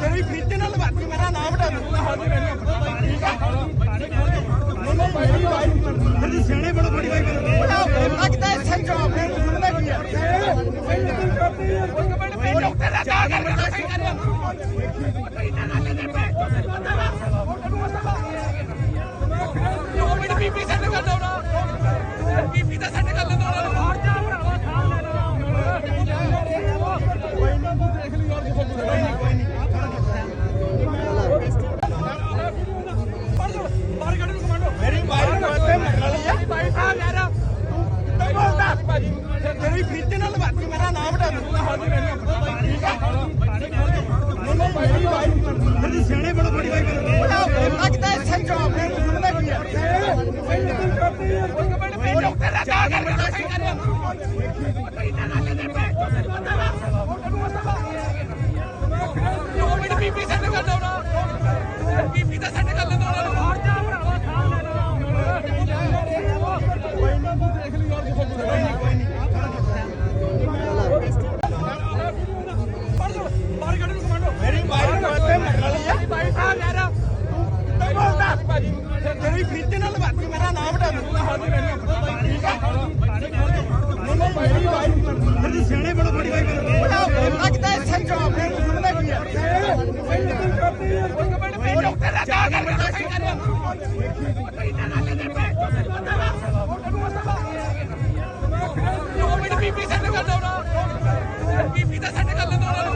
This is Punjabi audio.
ਤੇਰੀ ਫੀਤੇ ਨਾਲ ਲਵਾਤੀ ਮੇਰਾ ਨਾਮ ਡਾ ਦੂੰਗਾ ਹਾਂ ਜੀ ਮੈਨੂੰ ਬੀਬੀ ਸਾਡੇ ਕੋਲ ਆਉਣਾ ਬੀਬੀ ਤਾਂ ਸਾਡੇ ਕੋਲ ਭਾਜੀ ਮੇਰੀ ਫੀਤ ਨਾਲ ਬਾਤ ਮੇਰਾ ਨਾਮ ਹਟਾ ਦੂੰਗਾ ਹਾਂ ਜੀ ਮੈਨੂੰ ਆਪਣਾ ਭਾਈ ਠੀਕ ਹੈ ਨਹੀਂ ਮੇਰੀ ਭਾਈ ਮੇਰੇ ਸਿਆਣੇ ਬੜਾ ਬੜੀ ਭਾਈ ਬੜਾ ਅੱਜ ਤਾਂ ਇੱਥੇ ਜੌਬ ਨੇ ਸੁਣਦਾ ਕੀ ਹੈ ਡਾਕਟਰ ਦਾ ਕਾ ਕਰ ਰਿਹਾ ਸੀ ਕਰ ਰਿਹਾ ਇਹਨਾਂ ਨਾਲ ਦੇ ਬੈਠ ਬੀਬੀ ਸਾਡੇ ਕਰਦਾ ਹੋਣਾ ਬੀਬੀ ਤਾਂ ਸਾਡੇ ਬੀਬੀ ਸਾਡੇ ਗੱਲ ਆਉਣਾ ਬੀਬੀ ਦਾ ਸਾਡੇ ਗੱਲ ਆਉਣਾ